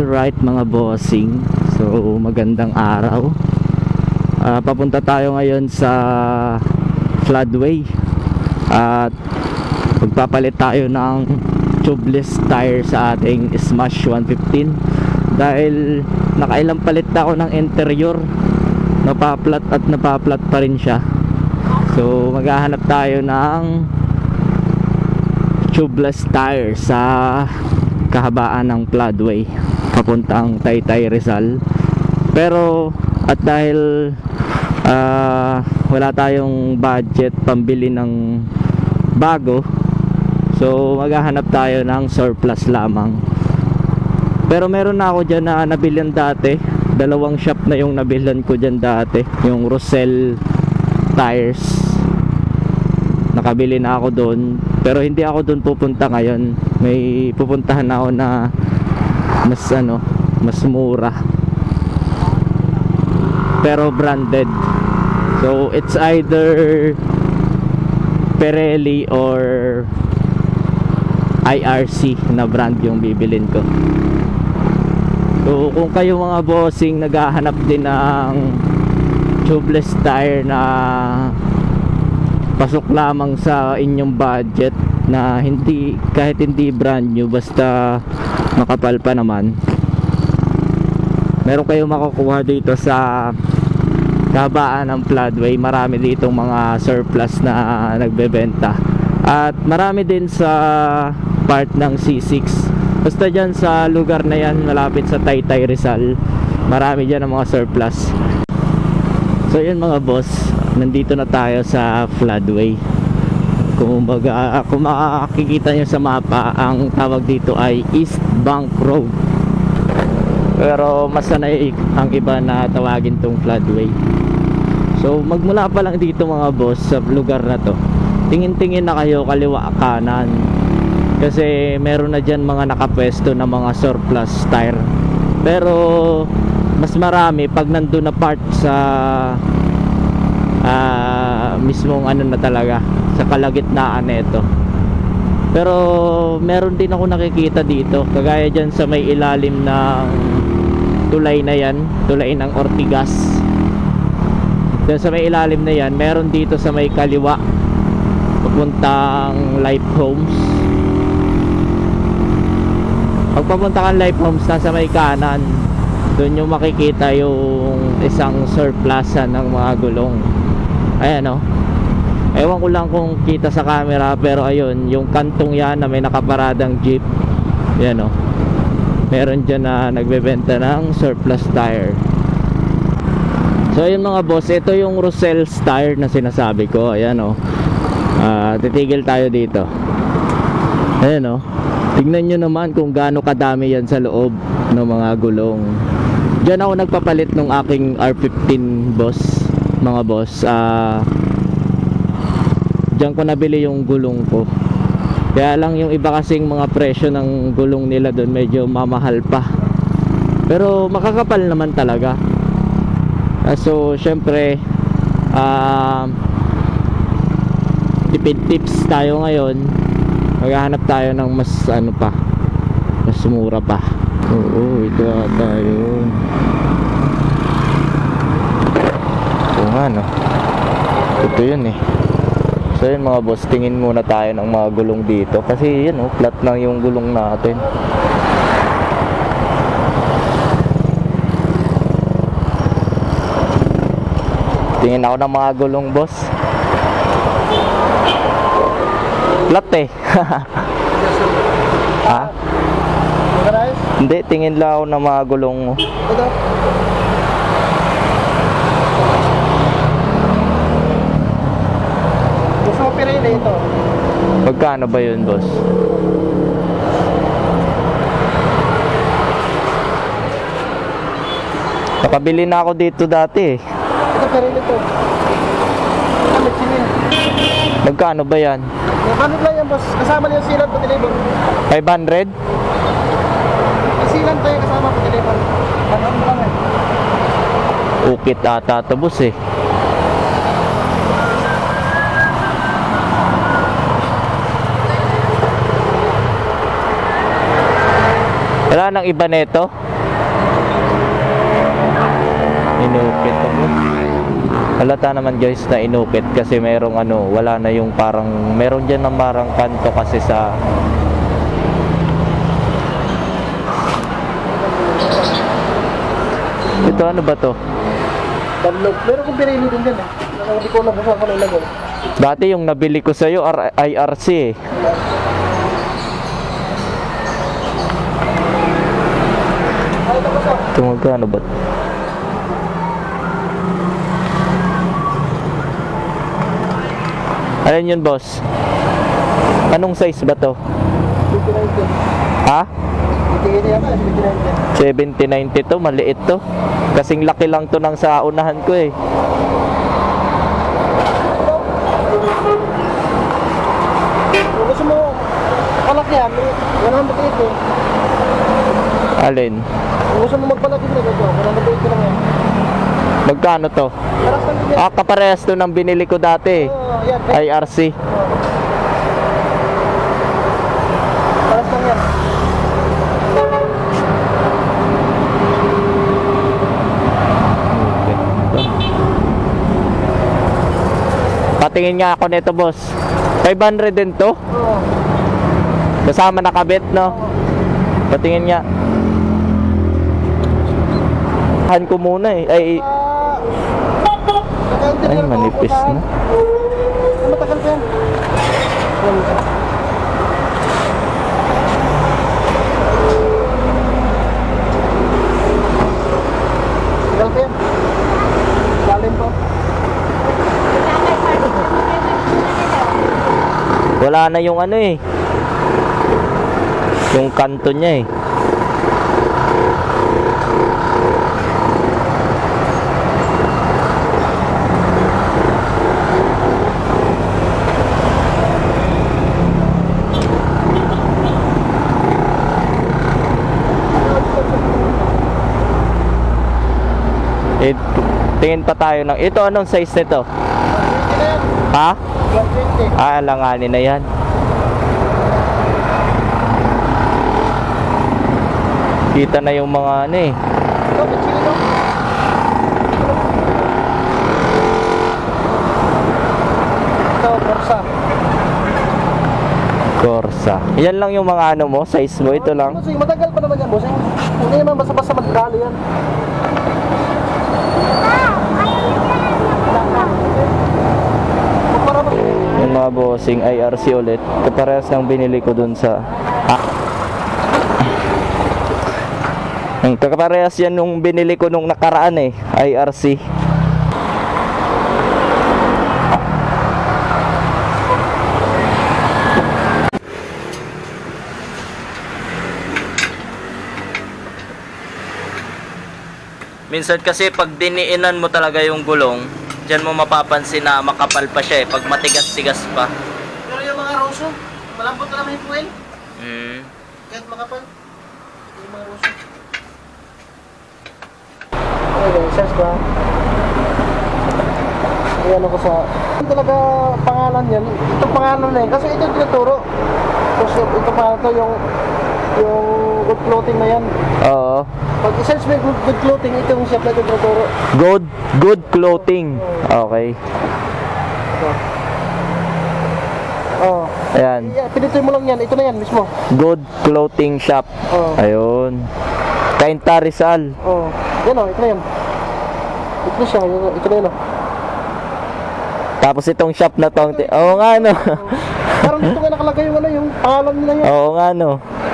Alright mga bossing. So magandang araw. Ah, Papunta tayo ngayon sa Floodway. At Magpapalit tayo ng Tubeless tire sa ating Smash 115 Dahil Nakailang palit na ako ng interior Napaplat at napaplat pa rin siya. So maghahanap tayo ng Tubeless tire sa kahabaan ng floodway papuntang Taytay Rizal. Pero at dahil ah, wala tayong budget pambili ng bago so maghahanap tayo ng surplus lamang. Pero meron na ako dyan na nabilhan dati. Dalawang shop na yung nabilhan ko dyan dati. Yung Rosel Tires. Nakabili na ako doon pero hindi ako doon pupunta ngayon. May pupuntahan ako na mas ano mas mura. Pero branded. So it's either Pirelli or IRC na brand yung bibilin ko. So kung kayo mga bossing naghahanap din ng tubeless tire na pasok lamang sa inyong budget na hindi kahit hindi brand new basta makapal pa naman. Meron kayong makukuha dito sa kabaan ng floodway. Marami ditong mga surplus na nagbebenta. At marami din sa part ng C6 basta dyan sa lugar na yan malapit sa Taytay Rizal marami dyan ang mga surplus. So yun mga boss nandito na tayo sa floodway kung baga kung makikita nyo sa mapa ang tawag dito ay East Bank Road. Pero mas sanay ang iba na tawagin tong floodway. So magmula pa lang dito mga boss sa lugar na to tingin-tingin na kayo kaliwa kanan. Kasi meron na dyan mga nakapwesto na mga surplus tire. Pero mas marami pag nandun na part sa ah, mismong ano na talaga sa kalagitnaan nito pero meron din ako nakikita dito kagaya dyan sa may ilalim ng tulay na yan tulay ng Ortigas. Dyan sa may ilalim na yan meron dito sa may kaliwa papuntang Life Homes. Pag papunta kang Life Homes nasa may kanan doon yung makikita yung isang surplusan ng mga gulong ayan o ewan ko lang kung kita sa camera pero ayun yung kantong yan na may nakaparadang jeep. Yan o meron dyan na nagbebenta ng surplus tire. So ayun mga boss ito yung Rosell's tire na sinasabi ko. Ayan o Ah, titigil tayo dito. Ayan o tignan nyo naman kung gaano kadami yan sa loob ng mga gulong. Diyan ako nagpapalit ng aking R15 boss, mga boss. Ah Diyan ko nabili yung gulong ko. Kaya lang yung iba kasing mga presyo ng gulong nila doon medyo mamahal pa. Pero makakapal naman talaga. Ah, so syempre ah tipid tips tayo ngayon. Maghahanap tayo ng mas ano pa, mas mura pa. Oo, ito ata yun. Ito nga no. Ito yun eh. So yun mga boss, tingin muna tayo ng mga gulong dito. Kasi yun oh, flat lang yung gulong natin. Tingin ako ng mga gulong boss. Flat eh. ha? Hindi, tingin lang ako ng mga gulong mo. Ito. Gusto pirili ito? Magkano ba yun, boss? Nakabili na ako dito dati eh. Ito pirili ito. Ano? Magkano ba yan? Banod lang yan, boss. Kasama niya yung silan pa deliver. 500? Yung silan tayo kasama pa deliver. Banod lang eh. Ukit ata ito, boss eh. Wala nang iba nito. Inukit ako. Halata naman guys na inukit kasi merong ano, wala na yung parang, meron dyan ng parang kanto kasi sa Ito ano ba to? Banlog. Meron kong pinili din dyan eh. Hindi ko alam kung saan ko nilagay. Dati yung nabili ko sa'yo, R- IRC eh. Ito? Ito magkano ba? Alin yun boss? Anong size ba to? 59 Ha? Itingin niya ka, 59 7090 to, maliit to. Kasing laki lang to ng sa unahan ko eh. Gusto mo, palaki yan, 108 eh. Alin? Kung gusto mo magpalaki na ito, 108 ko lang yan. Magkano to? Ah, kaparehas to ng binili ko dati. Oo, yan. IRC. Paras lang yan. Patingin nga ako nito boss. 500 din to? Oo. Kasama nakabit no? Patingin nga. Han ko muna eh. Ay, ay manipis na. Matagal pa yan. Yan. Tagal pa yan. Lalim pa. Wala na yung ano eh. Yung kanto niya. Eh, tingin pa tayo ng ito anong size nito? 120 na yan. Ha? 120. Ah, alanganin na yan. Kita na yung mga ano eh. Corsa. Yan lang yung mga ano mo, size mo. Ito lang. Matagal pa naman yan, bossing. Hindi naman basta-basta magdali yan. Para Yung mga bossing IRC ulit. Kaparehas ng binili ko dun sa... Ah. Kakaparehas yan nung binili ko nung nakaraan eh. IRC. Minsan kasi pag diniinan mo talaga yung gulong, diyan mo mapapansin na makapal pa siya eh. Pag matigas-tigas pa. Pero yung mga roso, malambot na naman yung puwel. Mm. Kahit makapal. Yung mga roso. Okay, sense ba? Ayan ako sa... Ito talaga pangalan yan. Ito pangalan na yan. Kasi ito yung tinuturo. Tapos ito pangalan to yung yung good clothing na yan. Oo. Pag i-search mo good, good clothing, ito yung shop na ito tinuturo. Good good clothing. Okay. Oo. Ayan. Yeah, pinituin mo lang yan. Ito na yan mismo. Good clothing shop. Oo. Ayun. Kainta Rizal. Oo. Yan o, ito na yan. Ito na siya. Ito na yan o. Tapos itong shop na to. Oo nga no. Parang dito nga nakalagay yung ano, yung pangalan nila yun. Oo nga no.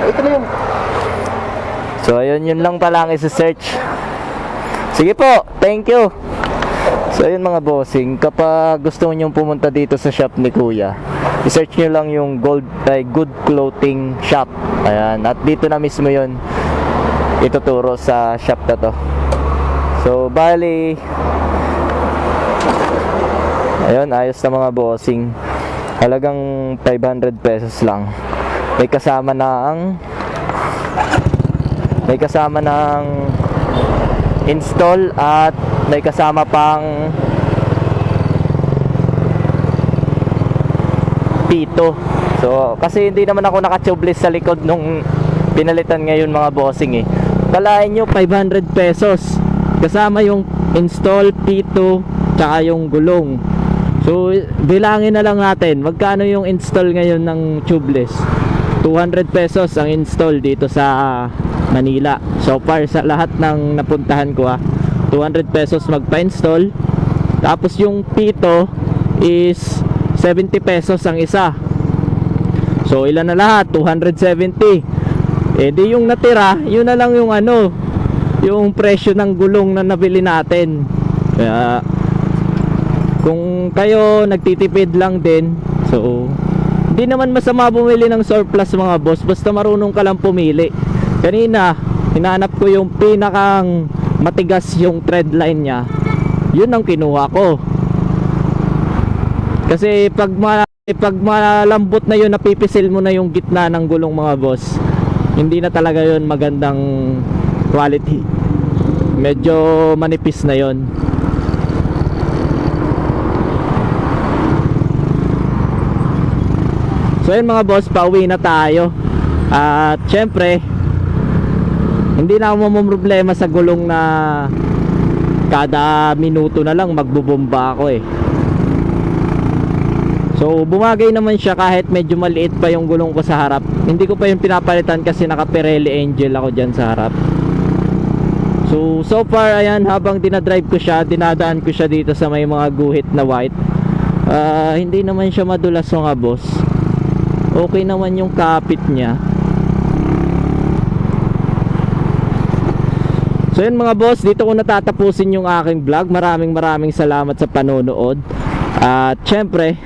Ito na yun. So ayun yun lang pala ang isa-search. Sige po. Thank you. So ayun mga bossing, kapag gusto niyo pumunta dito sa shop ni Kuya, i-search niyo lang yung gold ay good clothing shop. Ayan, at dito na mismo 'yon ituturo sa shop na to. So bali Ayun, ayos na mga bossing. Halagang 500 pesos lang. May kasama na ang may kasama ng install at may kasama pang pito. So, kasi hindi naman ako naka-tubeless sa likod nung pinalitan ngayon mga bossing eh. Kalain nyo 500 pesos. Kasama yung install P2 tsaka yung gulong. So bilangin na lang natin magkano yung install ngayon ng tubeless. 200 pesos ang install dito sa Manila. So far sa lahat ng napuntahan ko ah, 200 pesos magpa-install. Tapos yung P2 is 70 pesos ang isa. So ilan na lahat? 270. Eh di yung natira, yun na lang yung ano, yung presyo ng gulong na nabili natin. Kaya kung kayo nagtitipid lang din, so hindi naman masama bumili ng surplus mga boss, basta marunong ka lang pumili. Kanina, hinanap ko yung pinakang matigas yung tread line niya. Yun ang kinuha ko. Kasi pag pag malambot na yun, napipisil mo na yung gitna ng gulong mga boss. Hindi na talaga yun magandang quality. Medyo manipis na yun. So yun mga boss, pauwi na tayo. At syempre, hindi na ako problema sa gulong na kada minuto na lang magbubomba ako eh. So bumagay naman siya kahit medyo maliit pa yung gulong ko sa harap. Hindi ko pa yung pinapalitan kasi naka Pirelli Angel ako dyan sa harap. So so far ayan habang dinadrive ko siya, dinadaan ko siya dito sa may mga guhit na white. Ah, hindi naman siya madulas mga boss. Okay naman yung kapit niya. So yun mga boss, dito ko natatapusin yung aking vlog. Maraming maraming salamat sa panonood. At syempre,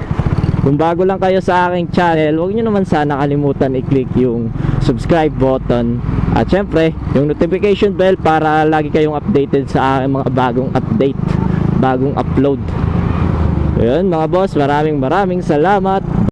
kung bago lang kayo sa aking channel, huwag nyo naman sana kalimutan i-click yung subscribe button. At syempre, yung notification bell para lagi kayong updated sa aking mga bagong update, bagong upload. So yun mga boss, maraming maraming salamat.